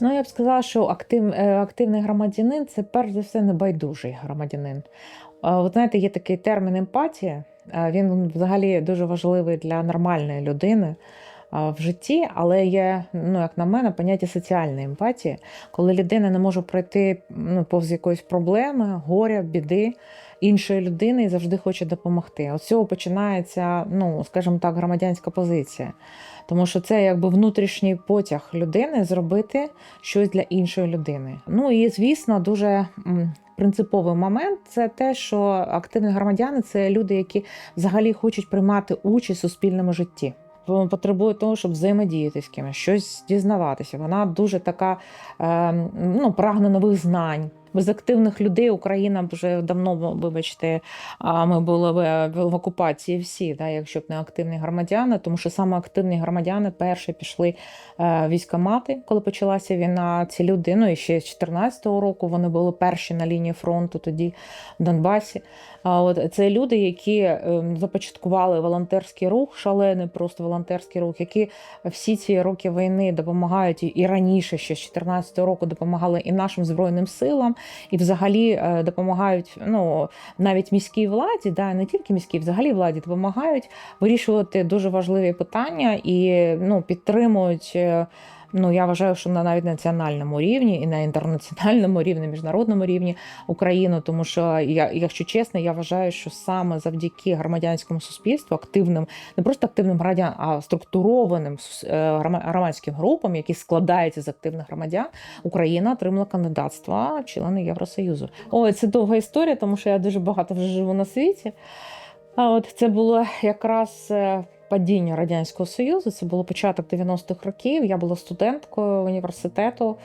Ну, я б сказала, що актив, е, активний громадянин це перш за все небайдужий громадянин. А, От знаєте, є такий термін емпатія. Він взагалі дуже важливий для нормальної людини в житті, але є, ну, як на мене, поняття соціальної емпатії, коли людина не може пройти ну, повз якоїсь проблеми, горя, біди іншої людини і завжди хоче допомогти. От цього починається, ну, скажімо так, громадянська позиція. Тому що це якби внутрішній потяг людини зробити щось для іншої людини. Ну і звісно, дуже принциповий момент це те, що активні громадяни це люди, які взагалі хочуть приймати участь у суспільному житті. Потребує того, щоб взаємодіяти з кимось, щось дізнаватися. Вона дуже така е, ну, прагне нових знань. Без активних людей Україна вже давно, вибачте, ми були в, окупації всі, да, якщо б не активні громадяни, тому що саме активні громадяни перші пішли е, військомати, коли почалася війна. Ці люди, ну і ще з 2014 року вони були перші на лінії фронту тоді в Донбасі. От це люди, які е, започаткували волонтерський рух, шалений просто волонтерський рух, які всі ці роки війни допомагають і- раніше, ще з 2014 року, допомагали і нашим збройним силам, і взагалі е, допомагають ну навіть міській владі, да не тільки міській, взагалі владі допомагають вирішувати дуже важливі питання і ну підтримують. Ну, я вважаю, що на навіть національному рівні і на інтернаціональному рівні, міжнародному рівні Україну, тому що я, якщо чесно, я вважаю, що саме завдяки громадянському суспільству, активним, не просто активним громадян, а структурованим е, громадським групам, які складаються з активних громадян, Україна отримала кандидатство в члени Євросоюзу. Ой, це довга історія, тому що я дуже багато вже живу на світі. А от це було якраз е, падіння Радянського Союзу, це було початок 90-х років. Я була студенткою університету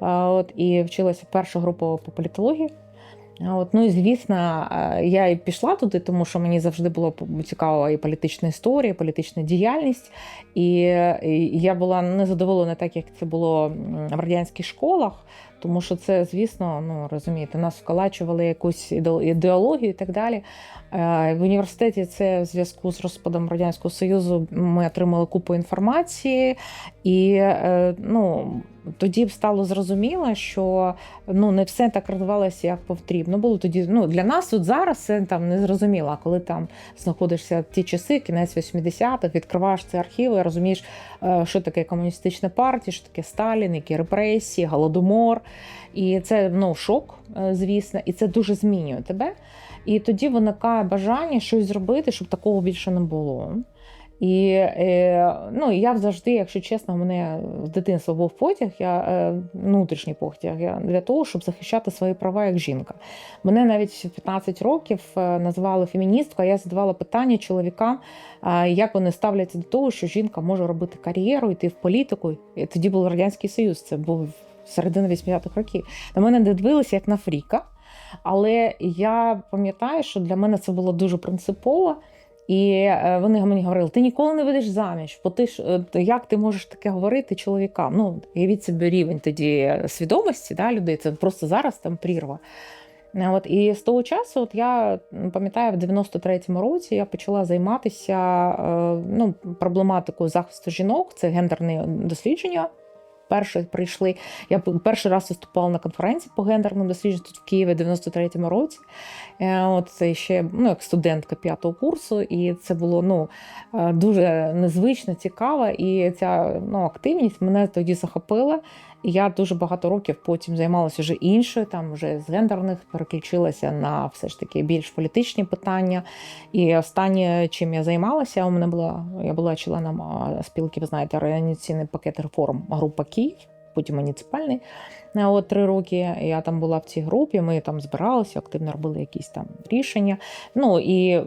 от, і вчилася першу групу по політології. От, ну і звісно, е, я і пішла туди, тому що мені завжди було цікава і політична історія, і політична діяльність. І, я була незадоволена так, як це було в радянських школах, тому що це, звісно, ну розумієте, нас вколачували якусь ідео- ідеологію і так далі. Е, В університеті це в зв'язку з розпадом Радянського Союзу ми отримали купу інформації, і е, ну, тоді б стало зрозуміло, що ну, не все так розвивалося, як потрібно було. Тоді ну, для нас от зараз це там не зрозуміло, коли там знаходишся в ті часи, кінець 80-х, відкриваєш ці архіви, розумієш, е, що таке комуністична партія, що таке Сталін, які репресії, голодомор. І це ну, шок, е, звісно, і це дуже змінює тебе. І тоді виникає бажання щось зробити, щоб такого більше не було. І е, ну, я завжди, якщо чесно, мене з дитинства був потяг, я е, внутрішній потяг я для того, щоб захищати свої права як жінка. Мене навіть в 15 років е, називали феміністкою, я задавала питання чоловікам, як вони ставляться до того, що жінка може робити кар'єру, йти в політику. І тоді був Радянський Союз, це був середина 80-х років. На мене не дивилися як на фріка. Але я пам'ятаю, що для мене це було дуже принципово. І е, вони мені говорили: ти ніколи не ведеш заміж, бо ти ж е, як ти можеш таке говорити чоловікам? Ну, уявіть собі рівень тоді свідомості да, людей. Це просто зараз там прірва. Е, От і з того часу, от я пам'ятаю, в 93-му році я почала займатися е, ну, проблематикою захисту жінок, це гендерне дослідження. Перше прийшли. Я перший раз виступала на конференції по гендерному дослідженню тут в Києві в 93-му році. Е, От ще ну, як студентка п'ятого курсу, і це було ну, е, дуже незвично, цікаво. І ця ну, активність мене тоді захопила. Я дуже багато років потім займалася вже іншою, там вже з гендерних переключилася на все ж таки більш політичні питання. І останнє, чим я займалася, у мене була я була членом спілки, ви знаєте, організаційний пакет реформ група Київ, потім муніципальний. Е, От три роки я там була в цій групі. Ми там збиралися, активно робили якісь там рішення. Ну і е,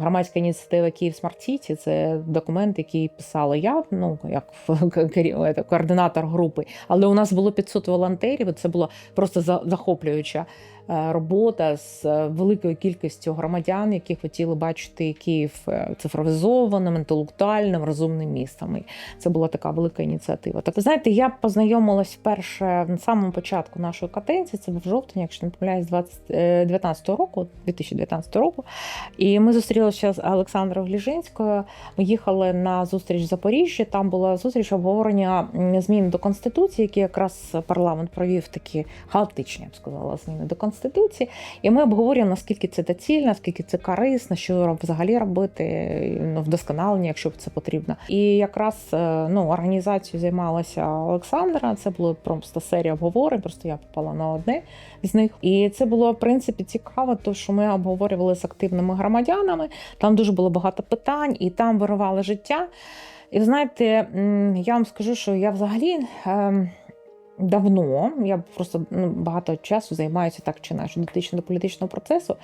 громадська ініціатива Київ Смарт Сіті це документ, який писала я, ну як е, координатор групи. Але у нас було 500 волонтерів. Це була просто за- захоплююча робота з великою кількістю громадян, які хотіли бачити Київ цифровізованим, інтелектуальним, розумним містом. Це була така велика ініціатива. Так, знаєте, я познайомилась вперше в самому початку нашої каденції, це був жовтень, якщо не помиляюсь, 2019 року, 2019 року. І ми зустрілися з Олександрою Гліжинською. Ми їхали на зустріч в Запоріжжі. Там була зустріч обговорення змін до конституції, які якраз парламент провів такі хаотичні, я б сказала, зміни до конституції. І ми обговорюємо, наскільки це доцільно, наскільки це корисно, що взагалі робити ну, вдосконалення, якщо це потрібно. І якраз е, ну, організацією займалася Олександра. Це була просто серія обговорень. Просто я попала на одне з них. І це було в принципі цікаво, тому що ми обговорювали з активними громадянами. Там дуже було багато питань, і там вирували життя. І знаєте, я вам скажу, що я взагалі. ем, Давно я просто ну, багато часу займаюся так чи інакше дотично до політичного процесу.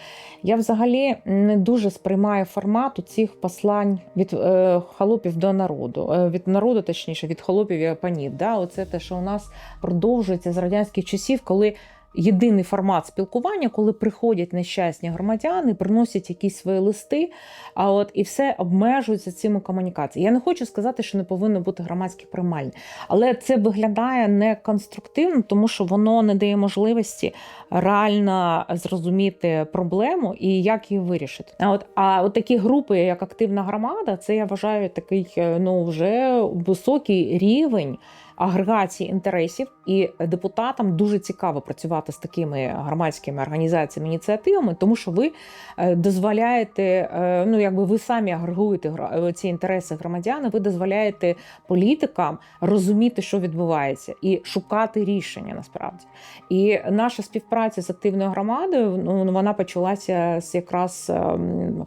Я взагалі не дуже сприймаю формату цих послань від е, холопів до народу, е, від народу, точніше, від холопів і панів. Да? Оце те, що у нас продовжується з радянських часів, коли єдиний формат спілкування, коли приходять нещасні громадяни, приносять якісь свої листи, а от і все обмежується цими комунікаціями. Я не хочу сказати, що не повинно бути громадських приймальень, але це виглядає неконструктивно, тому що воно не дає можливості реально зрозуміти проблему і як її вирішити. А от а от такі групи, як активна громада, це я вважаю такий е, ну вже високий рівень. Агрегації інтересів і депутатам дуже цікаво працювати з такими громадськими організаціями, ініціативами, тому що ви е, дозволяєте, е, ну якби ви самі агрегуєте гра- ці інтереси громадян, ви дозволяєте політикам розуміти, що відбувається, і шукати рішення насправді. І наша співпраця з активною громадою ну вона почалася з якраз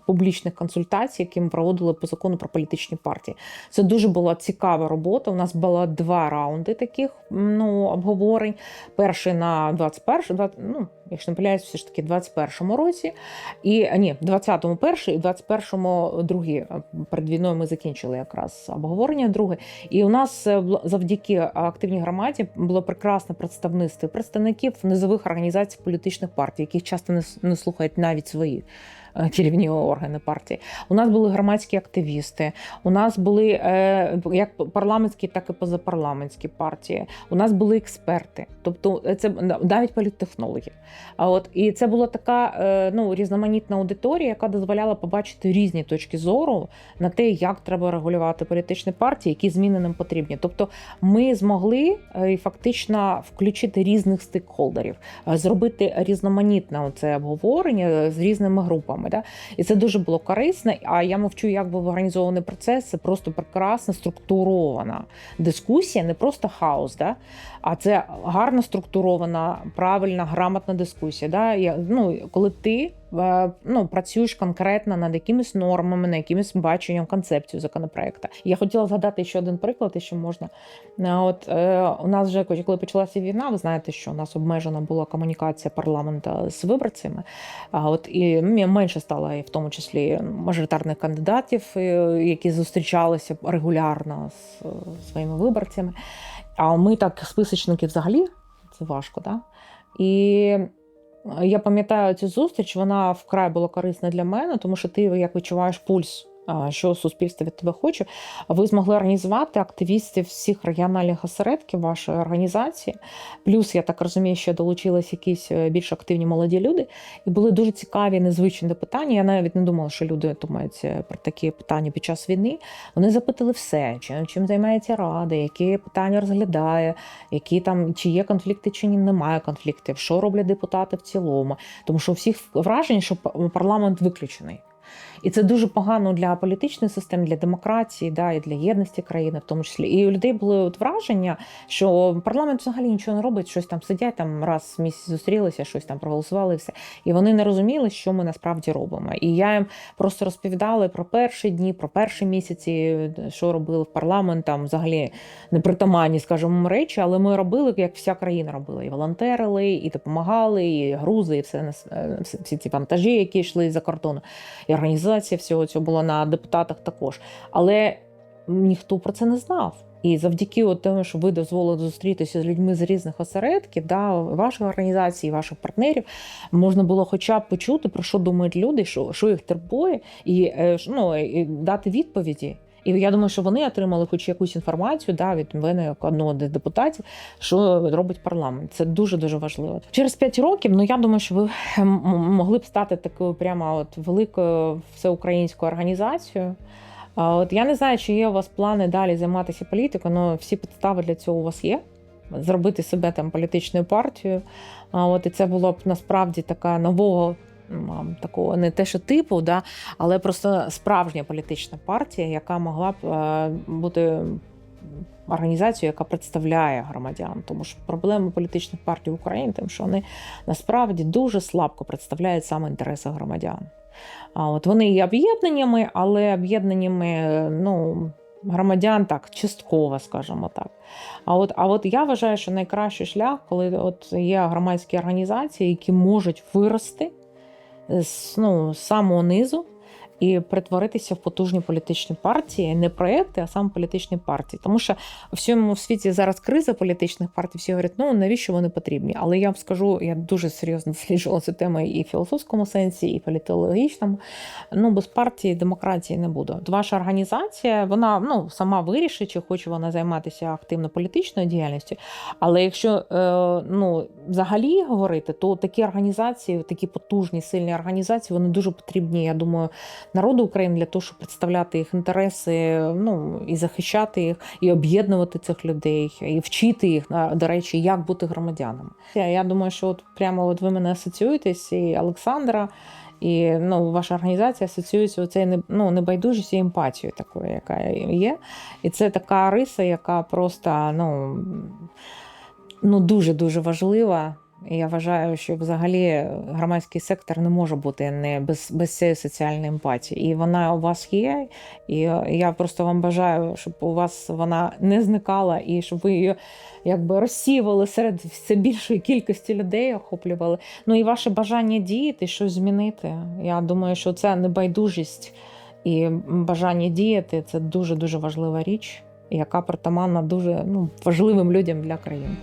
публічних консультацій, які ми проводили по закону про політичні партії. Це дуже була цікава робота. У нас було два раунди таких ну, обговорень. Перший на 21, 20, ну, якщо не помиляюсь, все ж таки 21-му році. І ні, в 20-му перший, і в 21-му другий. Перед війною ми закінчили якраз обговорення друге. І у нас е, завдяки активній громаді було прекрасне представництво представників низових організацій політичних партій, яких часто не, слухають навіть свої керівні органи партії. У нас були громадські активісти, у нас були е, як парламентські, так і позапарламентські партії. У нас були експерти, тобто е, це навіть політтехнологи. А от і це була така е, ну різноманітна аудиторія, яка дозволяла побачити різні точки зору на те, як треба регулювати політичні партії, які зміни нам потрібні. Тобто, ми змогли е, фактично включити різних стейкхолдерів, е, зробити різноманітне це обговорення з різними групами. Да? І це дуже було корисно. А я мовчу, як був організований процес. Це просто прекрасна структурована дискусія, не просто хаос. Да? А це гарно структурована, правильна, грамотна дискусія. Да? Я, ну, коли ти ну, працюєш конкретно над якимись нормами, над якимось баченням концепцію законопроекту. Я хотіла згадати ще один приклад, якщо можна. Е, От е, у нас вже коли почалася війна, ви знаєте, що у нас обмежена була комунікація парламенту з виборцями. А от і ну, менше стало і в тому числі мажоритарних кандидатів, е, які зустрічалися регулярно з е, своїми виборцями. А ми так списочники взагалі це важко, да? І я пам'ятаю цю зустріч, вона вкрай була корисна для мене, тому що ти як відчуваєш пульс. Що суспільство від тебе хоче, ви змогли організувати активістів всіх регіональних осередків вашої організації. Плюс, я так розумію, що долучились якісь е, більш активні молоді люди, і були дуже цікаві, незвичні питання. Я навіть не думала, що люди думають е, про такі питання під час війни. Вони запитали все, чим, чим займається рада, які питання розглядає, які там чи є конфлікти, чи ні, немає конфліктів, що роблять депутати в цілому. Тому що у всіх враження, що парламент виключений. І це дуже погано для політичної системи, для демократії, да, і для єдності країни, в тому числі. І у людей були от враження, що парламент взагалі нічого не робить, щось там сидять, там раз в місяць зустрілися, щось там проголосували, і все. І вони не розуміли, що ми насправді робимо. І я їм просто розповідала про перші дні, про перші місяці, що робили в парламент, там взагалі непритаманні, скажімо, речі, але ми робили, як вся країна робила. І волонтерили, і допомагали, і грузи, і все е, всі, ці вантажі, які йшли за кордону. І організація всього цього була на депутатах також. Але ніхто про це не знав. І завдяки тому, що ви дозволили зустрітися з людьми з різних осередків, да, вашої організації, ваших партнерів, можна було хоча б почути, про що думають люди, що, що їх турбує, і, е, ну, і дати відповіді. І я думаю, що вони отримали хоч якусь інформацію да, від мене, як одного з депутатів, що робить парламент. Це дуже дуже важливо. Через 5 років, ну я думаю, що ви могли б стати такою прямо от великою всеукраїнською організацією. От я не знаю, чи є у вас плани далі займатися політикою, але всі підстави для цього у вас є. Зробити себе там політичною партією. А от і це було б насправді така нового. Такого не те, що типу, да, але просто справжня політична партія, яка могла б е, бути організацією, яка представляє громадян. Тому що проблема політичних партій в Україні, тим, що вони насправді дуже слабко представляють саме інтереси громадян. А от вони є об'єднаннями, але об'єднаннями е, ну, громадян так, частково, скажімо так. А от, а от я вважаю, що найкращий шлях, коли от є громадські організації, які можуть вирости з ну, з самого низу і перетворитися в потужні політичні партії, не проекти, а саме політичні партії. Тому що в всьому світі зараз криза політичних партій. Всі говорять, ну навіщо вони потрібні? Але я вам скажу, я дуже серйозно досліджувала цю тему і в філософському сенсі, і політологічному. Ну без партії демократії не буде. Ваша організація, вона ну сама вирішить, чи хоче вона займатися активно політичною діяльністю. Але якщо е, ну взагалі говорити, то такі організації, такі потужні, сильні організації, вони дуже потрібні, я думаю, народу України для того, щоб представляти їх інтереси, ну і захищати їх, і об'єднувати цих людей, і вчити їх до речі, як бути громадянами. Я, думаю, що от прямо от ви мене асоціюєтесь, і Олександра. І ну, ваша організація асоціюється оцею не- ну, небайдужістю і емпатією такою, яка є. І це така риса, яка просто ну, ну, дуже-дуже важлива. І я вважаю, що взагалі громадський сектор не може бути не без, без цієї соціальної емпатії. І вона у вас є. І я просто вам бажаю, щоб у вас вона не зникала, і щоб ви її якби розсіювали серед все більшої кількості людей, охоплювали. Ну і ваше бажання діяти, щось змінити. Я думаю, що це небайдужість і бажання діяти це дуже дуже важлива річ, яка притаманна дуже ну, важливим людям для країни.